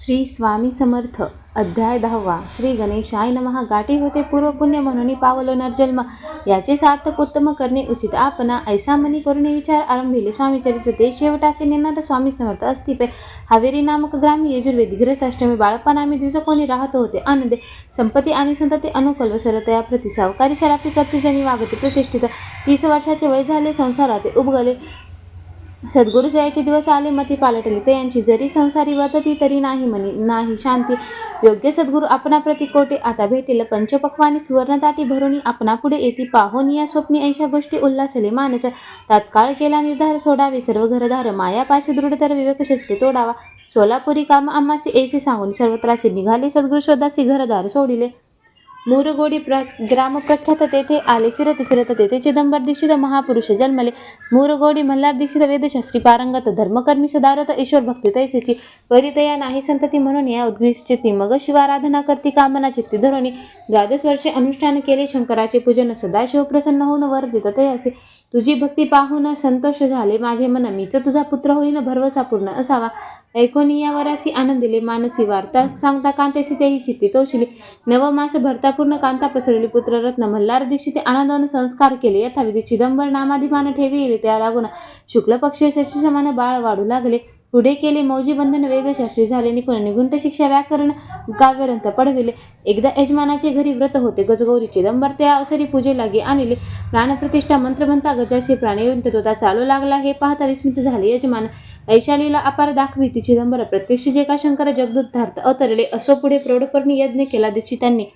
श्री स्वामी समर्थ अध्याय दहावा. श्री गणेशाय नमः. गाठी होते पूर्व पुण्य म्हणून पावलो नरजन्म. याचे सार्थक उत्तम करणे उचित. आपणा ऐसा मनी करून विचार आरंभिले. स्वामी चरित्र ते शेवटाचे निनाद स्वामी समर्थ अस्तिपे. हावेरी नामक ग्रामी यजुर्वेदी ग्रस्थाष्टमी बाळपण आम्ही द्विज कोणी राहत होते. आनंदे संपत्ती आणि संतती अनुकल सरतया प्रति सावकारी सराफी करते जणी वागते प्रतिष्ठित. तीस वर्षाचे वय झाले संसारात उबगले. सद्गुरु जयाचे दिवस आले मती पालटली. ते यांची जरी संसारी वतती तरी नाही म्हणी नाही शांती. योग्य सद्गुरु आपणाप्रती कोटे आता भेटेल. पंचपक्वानी सुवर्णताटी भरुणी आपणापुढे येते. येती या स्वप्नी ऐशा गोष्टी उल्हासले मानस. तात्काळ केला निर्धार सोडावे. सर्व घरधार मायापाशी दृढतर विवेक शस्त्रे तोडावा सोलापुरी काम आम्हासी ऐसे सांगून सर्वत्रासी निघाले. सद्गुरु शोधासी घरदार सोडिले. मुरगोडी प्र ग्रामप्रख्यात तेथे आले फिरत फिरत तेथे चिदंबर दीक्षित महापुरुष जन्मले मुरुगोडी मल्हार दीक्षित वेदशास्त्री पारंगत धर्मकर्मी सदारत ईश्वर भक्ती तैसेची परितया नाही संतती म्हणून या उद्घिष्टिती मग शिवाराधना करती कामना चित्ती धरोणी द्वादश वर्षे अनुष्ठान केले शंकराचे पूजन सदाशिव प्रसन्न होऊन वर देत असे तुझी भक्ती पाहून संतोष झाले माझे मन मीच तुझा पुत्र होईन भरवसा पूर्ण असावा ऐकोनी या वरासी आनंदिले मानसी वार्ता सांगता कांतेसी त्याही चित्ती तोशिली. नवमास भरता पूर्ण कांता पसरली पुत्ररत्न मल्हार दीक्षिते आनंदाने संस्कार केले. यथाविधी चिदंबर नामाधिमान येले त्या लागून शुक्ल पक्ष शशी समान बाळ वाढू लागले. पुढे केले. मौजी बंधन वेदशास्त्री झाले. निपुण निगुंट शिक्षा व्याकरण काव्यग्रंथ पडविले एकदा यजमानाचे घरी व्रत होते. गजगौरी चिदंबर त्या अवसरी पूजे लागे आणले. प्राणप्रतिष्ठा मंत्रमंता गजाशी प्राणयंत तोता चालू लागला. हे पाहता विस्मित झाले यजमान. ऐशालीला अपार दाखवी तिची चिदंबर प्रत्यक्ष जे का शंकर जगदुद्धार्थ अवतरले असो पुढे प्रौढपर्णी यज्ञ केला दीक्षितांनी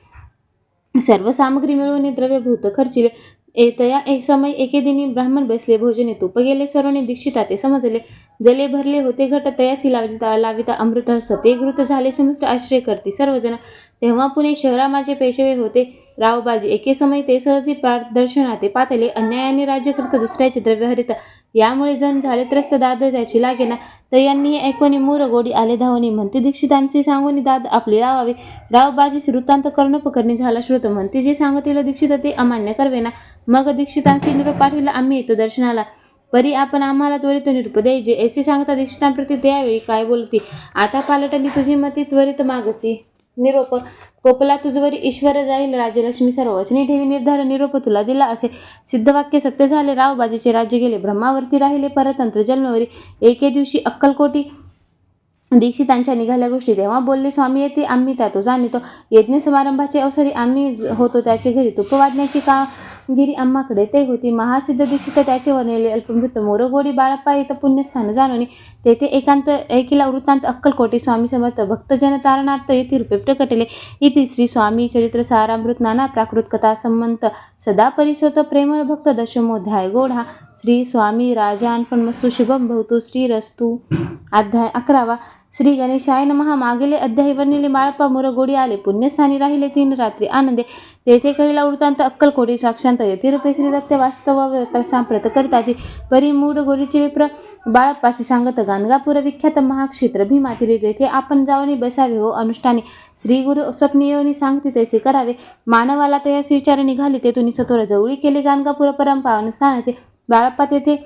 सर्व सामग्री मिळवणे द्रव्यभूत खर्चिले. एतया एक समय एके दिनी ब्राह्मण बसले. भोजने तूप गेले. सर्वने दीक्षिता ते समजले. जले भरले होते घट तयासी लाविता लाविता अमृत हस्त. ते घृत झाले समुद्र आश्रय करते. सर्वजण तेव्हा पुणे शहरा माझे पेशवे होते. रावबाजी एके समय ते सहजी दर्शनाते पातले अन्यायाने राज्य करत दुसऱ्याचे द्रव्य हरित यामुळे जण झाले त्रस्त. दाद त्याची लागेना. तर यांनी ऐकून मूर गोडी आले धावणी. म्हणते दीक्षितांची सांगून दाद आपली लावावे. रावबाजी श्रुतांत कर्णोपकरणी झाला श्रुत. म्हणते जे सांगतील दीक्षित ते अमान्य करवेना. मग दीक्षितांशी निरोप पाठविला आम्ही येतो दर्शनाला. परी आपण आम्हाला त्वरित निरूप द्यायचे. ऐसे सांगता दीक्षितांप्रती त्यावेळी काय बोलती? आता पालटली तुझी मती त्वरित मागची. निरोप कोपला तुझवरी ईश्वर जाईल. राजलक्ष्मी सर्व ठेवी. निर्धार निरोप तुला दिला असे सिद्धवाक्य सत्य झाले. रावबाजीचे राज्य गेले. ब्रह्मावरती राहिले. परतंत्र जन्मवरी. एके दिवशी अक्कलकोटी दीक्षितांच्या निघाल्या गोष्टी. तेव्हा बोलले स्वामी येते. आम्ही त्यातो जाणितो. यज्ञ समारंभाचे अवसरी आम्ही होतो त्याचे घरी. तुप वाजण्याची गिरी अम्माकडे. ते होती महासिद्ध दीक्षित त्याचे वर्णिले अल्पमृत मोरगोडी बाळप्पा येतं पुण्यस्थान जाणून. तेथे एकांत एकीला वृत्तांत अक्कलकोटी स्वामी समर्थ भक्तजन तारणार्थ येथे रूपे प्रकटले इथे श्री स्वामी चरित्र सारामृत नाना प्राकृत कथा संमंत सदा परिसत प्रेमळ भक्त दशमोध्याय गोढा. श्री स्वामी राजानपणमस्तु शुभम भवतु श्रीरस्तु अध्याय अकरावा. श्री गणेशाय नमहा मागेले अध्याय वर्णिले बाळप्पा मुरगोडी आले. पुण्यस्थानी राहिले तीन रात्री आनंदे. तेथे कहिला वृत्तांत अक्कलकोटी साक्षांत यतिरूपे श्री दत्त वास्तव सांप्रत करतात परी मूड गोरीचे विप्र बाळप्पासी सांगत गाणगापूर विख्यात महाक्षेत्र भीमातिरी तेथे आपण जाऊनी बसावे हो अनुष्ठाने श्री गुरु स्वप्नियोनी सांगते तैसे करावे. मानवाला तयास श्रीचार निघाली तेथून सतोर जवळी केले गाणगापूर परम पावन स्थान येते बाळप्पा तेथे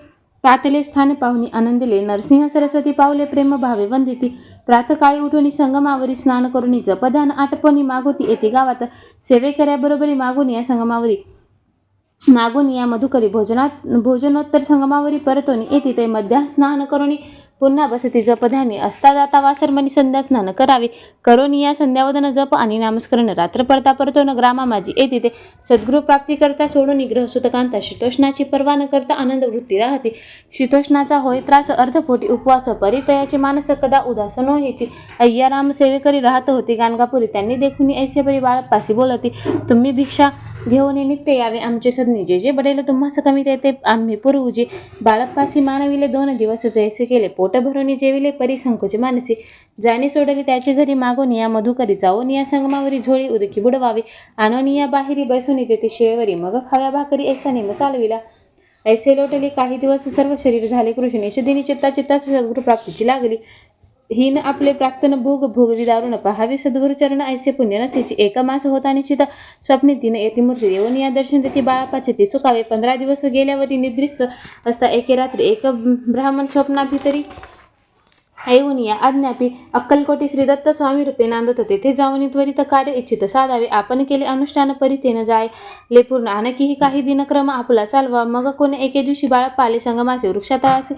पातले स्थान पाहुणी आनंदिले नरसिंह सरस्वती पावले प्रेम भावे वंदिती. प्रातकाळी उठून संगमावरी स्नान करून जपदान आटपणी मागोती येते गावात सेवेकऱ्याबरोबरी मागून या संगमावरी मागून या मधुकरी भोजनात भोजनोत्तर संगमावरी परतोनी येते ते मध्याह्न स्नान करून पुन्हा बसती जपध्याने असता जाता वासरमणी संध्या स्नान करावे. करून या संध्यावदन जप आणि नामस्करण रात्र पडता परतोन ग्रामा माझी येते ते. सद्गुरु प्राप्ती करता सोडून निग्रह सुतकांता शीतोष्णाची पर्वा न करता आनंद वृत्ती राहते. शीतोष्णाचा होय त्रास अर्धपोटी उपवास परितयाचे मानस कदा उदास नो ह्याची अय्याराम सेवेकरी राहत होती गाणगापुरी त्यांनी देखून ऐसे बरी बाळपासी बोलती. तुम्ही भिक्षा घेऊन नित्य यावे आमचे सदनी जे जे बडेल तुम्हास कमी ते आम्ही पुरवूजे बाळप्पासी मानविले दोन दिवस जैसे केले पोट भरून जेविले परी संकोचे मानसी. जाणे सोडली त्याची घरी मागून या मधुकरी जाऊन या संगमावरी झोळी उदकी बुडवावी. आणून या बाहेरी बसून तेथे शेळवरी मग खाव्या भाकरी ऐसा निम चालविला. ऐसे लोटले काही दिवस सर्व शरीर झाले कृष्ण दिनी चित्ता चित्ता सद्गुरु प्राप्तीची लागली. हीन आपले प्राक्तन भोग भोगवी दारुण पहावे सद्गुरु चरण ऐसे पुण्य नचेची एक मास होता निश्चित. स्वप्ने तीन येती मूर्ती देऊन या दर्शन देती बाळापाचे ते सुखावे. पंधरा दिवस गेल्यावरती निद्रिस्त असता एके रात्री एक ब्राह्मण स्वप्नाभितरी येऊन या आज्ञापी अक्कलकोटी श्री दत्त स्वामी रूपे नांदत. तेथे जाऊन त्वरित कार्य इच्छित साधावे. आपण केले अनुष्ठान परितेन जाय. ले पूर्ण आणखीही काही दिनक्रम आपला चालवा. मग कोणी एके दिवशी बाळप्पा पाले संगमाचे वृक्षातळासे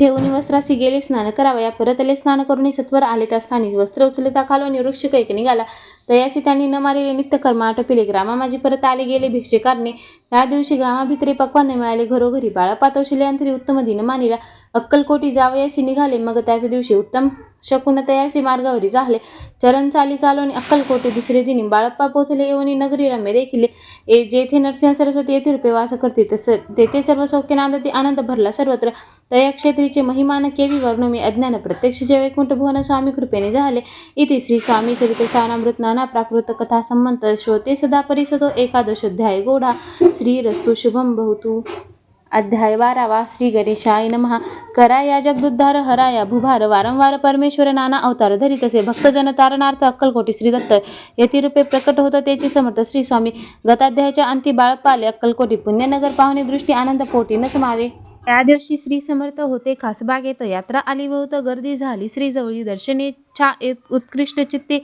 ठेवून वस्त्रासी गेले स्नान करावया परतले स्नान करून सत्वर आले. त्या स्थानी वस्त्र उचलता खालून वृक्ष कैक निघाला. तयाशी त्यांनी न मारिले नित्यकर्म आटपिले. ग्रामा माझी परत आले गेले भिक्षेकारने. त्या दिवशी ग्रामाभित्रे पक्वाने मिळाले. घरोघरी बाळा पातवशिल्यांतरी उत्तम दिन मानिला. अक्कलकोटी जावयाची निघाले. मग त्याच दिवशी उत्तम शकून तयासी मार्गावरी झाले चरण चाली चालवणे अक्कलकोटी दुसरे दिनी बाळप्पा पोचले. येऊन नगरी रमे देखिले. ए जेथे नरसिंह सरस्वती येथे रूपे वास करते तस तेथे सर्व सौख्य नांदती आनंद भरला. सर्वत्र तया क्षेत्रीचे महिमान केवी वर्णमी अज्ञान प्रत्यक्ष जे वैकुंठ भुवन स्वामी कृपेने झाले. इति श्री स्वामी चरित्र सारामृत नाना प्राकृत कथा संमंत श्रोते सदा परिषदो एकादशोध्याय गोढा श्री रस्तु शुभम बहुतू अध्याय बारावा श्री गणेशाय करा कराया जगदुद्धार हराया भुभार वारंवार परमेश्वर नाना अवतार धरी तसे भक्तजन तारणार्थ अक्कलकोटी श्री दत्त. यतिरूपे प्रकट होत त्याची समर्थ श्री स्वामी. गताध्यायाच्या अंती बाळपाले अक्कलकोटी पुण्यनगर पाहुणे दृष्टी आनंद पोटी न मावे त्या दिवशी श्री समर्थ होते खासबागेत. यात्रा आली बहुत गर्दी झाली. श्रीजवळी दर्शने छा उत्कृष्ट चित्ते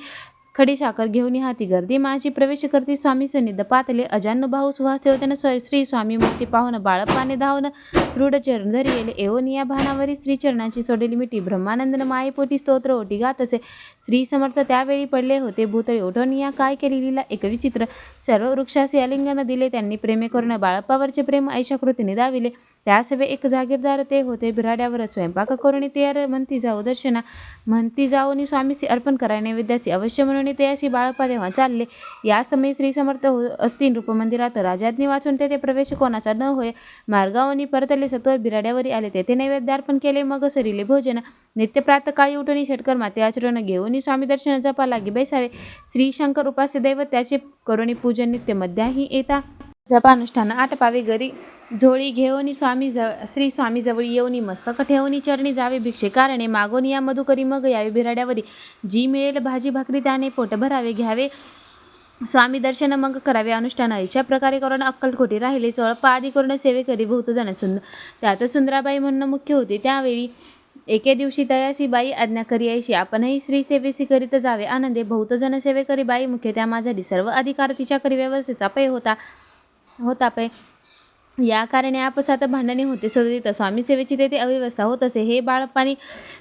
खडी साखर घेऊन हाती गर्दी. माझी प्रवेश करती स्वामी सनिध पातले अजान्न भाऊ सुहास ठेवते श्री स्वामी मूर्ती पाहून बाळप्पाने धावून दृढ चरण धरी गेले एवोन या भानावरी श्री चरणाची मिठी. ब्रह्मानंदन मायेपोटी स्तोत्र ओटी गात असे. श्री समर्थ त्यावेळी पडले होते. भूतळी उठवून या काय केली लीला? एक विचित्र. सर्व वृक्षास आलिंगन दिले. त्यांनी प्रेमे करून बाळप्पावरचे प्रेम ऐशा कृतीने दाविले. त्यासवे एक जागीरदार ते होते. बिराड्यावर स्वयंपाक करून तयार म्हणती जाऊ दर्शना. म्हणती जाऊन स्वामीसी अर्पण करा नैवेद्याची अवश्य म्हणून ते अशी बाळपा तेव्हा चालले. या समयी श्री समर्थ हो असतील रूपमंदिरात राजाज्ञी वाचून तेथे प्रवेश कोणाचा न होय. मार्गावनी परतले सत्वर बिराड्यावरी आले. तेथे नैवेद्य अर्पण केले मग सरिले भोजन. नित्य प्रातकाळी उठून षटकर माते आचरण घेऊन स्वामी दर्शन जपा लागे बैसावे. श्री शंकर उपास्य दैवत त्याचे करुणी पूजन नित्य मध्याही येता. जपानुष्ठान आटपावे घरी झोळी घेऊन स्वामी ज श्री स्वामी जवळी येऊनी मस्तक ठेवणी चरणी जावे भिक्षे कारणे मागोनी या मधुकरी मग यावे बिराड्यावरी. जी मिळेल भाजी भाकरी त्याने पोट भरावे घ्यावे. स्वामी दर्शन मग करावे अनुष्ठान अशा प्रकारे करून अक्कलखोटी राहिले चोळपा आदी करून सेवेकरी बहुत जाण्या सुंदर त्यात सुंदराबाई म्हणणं मुख्य होते त्यावेळी एके दिवशी तयासी बाई आज्ञा करी यायची आपणही श्री सेवेसी करीत जावे. आनंदे भौत जनसेवे सेवेकरी बाई मुख्य त्या माझ्या सर्व अधिकार तिच्या करी व्यवस्थेचा पै होता. होता पै या कारणे आपसात भांडणे होते सदरित स्वामी सेवेची तेथे अव्यवस्था होत असे. हे बाळप्पानी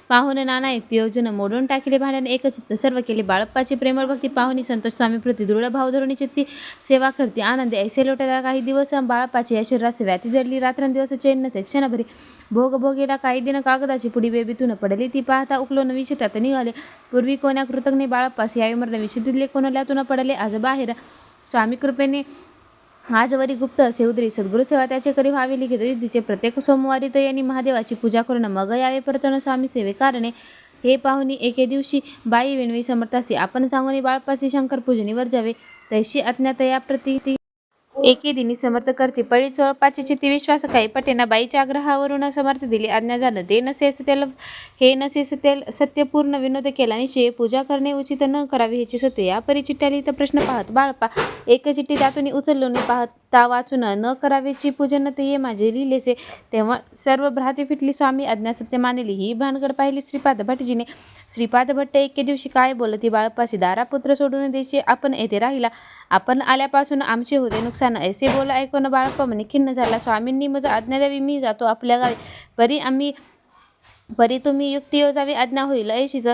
पाहून नाना एक योजना मोडून टाकले भांडणे एकचित्त सर्व केले. बाळप्पाची प्रेमळ भक्ती पाहुणी संतोष स्वामी प्रति दृढ भाव धरून चित्ती सेवा करते. आनंद ऐसे लोटायला काही दिवस बाळप्पाची या शरीरात व्याती जडली. रात्रंदिवस चैन नसे क्षणभरी भोग भोगेला काही दिन कागदाची पुढी बेबीतून पडली. ती पाहता उकलून विषेतात निघाले. पूर्वी कोण्या कृतज्ञ बाळप्पास या विमर नवी शेतीतले कोणाल्यातून पडले. आज बाहेर स्वामी कृपेने आजवरी गुप्त असे उदरी सद्गुरुसेवा त्याचे करी व्हावी लिखित तिचे प्रत्येक सोमवारी तर यांनी महादेवाची पूजा करून मग यावे परतन स्वामी सेवे कारणे हे पाहुणी एके दिवशी बाई विणवी समर्थासी. आपण सांगून बाळपासी शंकर पूजनीवर जावे. तैशी अज्ञात या प्रती एके दिनी समर्थ करते. पळी चोळपाची चित्ती विश्वास काही पटेना बाईच्या आग्रहावरून समर्थ दिली. आज्ञा झालं. ते नसे सत्याल हे नसे तेल सत्यपूर्ण विनोद केला निश्चय पूजा करणे उचित न करावी ह्याची सत्य या परिचिट्याली तर प्रश्न पाहत बाळपा एक चिठ्ठी त्यातून उचलून पाहत ता वाचून न करावेची पूजन ते ये माझे लिहिलेसे तेव्हा सर्व भ्राती फिटली. स्वामी अज्ञासत्य मानेली. मानली ही भानगड पाहिली श्रीपाद भटजीने श्रीपाद भट्ट एके दिवशी काय बोलती बाळपाशी दारापुत्र सोडून देशी आपण येथे राहिला. आपण आल्यापासून आमचे होते नुकसान. ऐसे बोल ऐकून बाळप्पा म्हणे खिन्न झाला. स्वामींनी मज आज्ञा द्यावी मी जातो आपल्या गावी. परी आम्ही परी तुम्ही युक्ती योजावी आज्ञा होईल ऐशीच.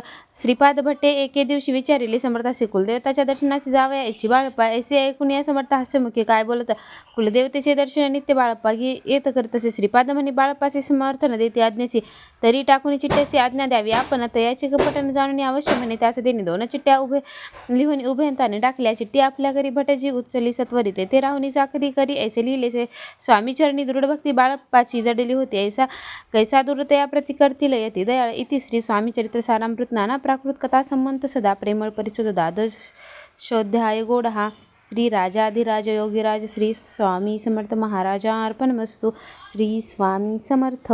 श्रीपाद भट्टे एके दिवशी विचारिले समर्थासी कुलदेवताच्या दर्शनाची जावया याची बाळप्पा? ऐसे ऐकून या समर्थ हास्यमुखी काय बोलत? कुलदेवतेचे दर्शन नित्य बाळप्पा घे येत करत असे श्रीपाद म्हणे बाळप्पाचे समर्थन देते आज्ञेची. तरी टाकून चिठ्ठ्याची आज्ञा द्यावी आपण. आता तयाचे कपटन जाणून अवश्य म्हणे त्यास त्यांनी दोन चिठ्ठ्या उभे लिहून उभयंताने टाकल्या. चिठ्ठी आपल्या घरी भटजी उचलली सत्वरी ते राहुनी चाकरी करी ऐसे लिहिलेचे स्वामीचरणी दृढभक्ती बाळप्पाची जडली होती. ऐसा कैसा दुर्तया प्रति करतील येते दयाळ. इति श्री स्वामीचरित्र सारामृत नाना प्राकृत कथा संबंध सदा प्रेमळ परिसुद द्वादश शोध्याय गोडहा. श्री राजाधिराज योगीराज श्री स्वामी समर्थ महाराजा अर्पणमस्तु. श्री स्वामी समर्थ.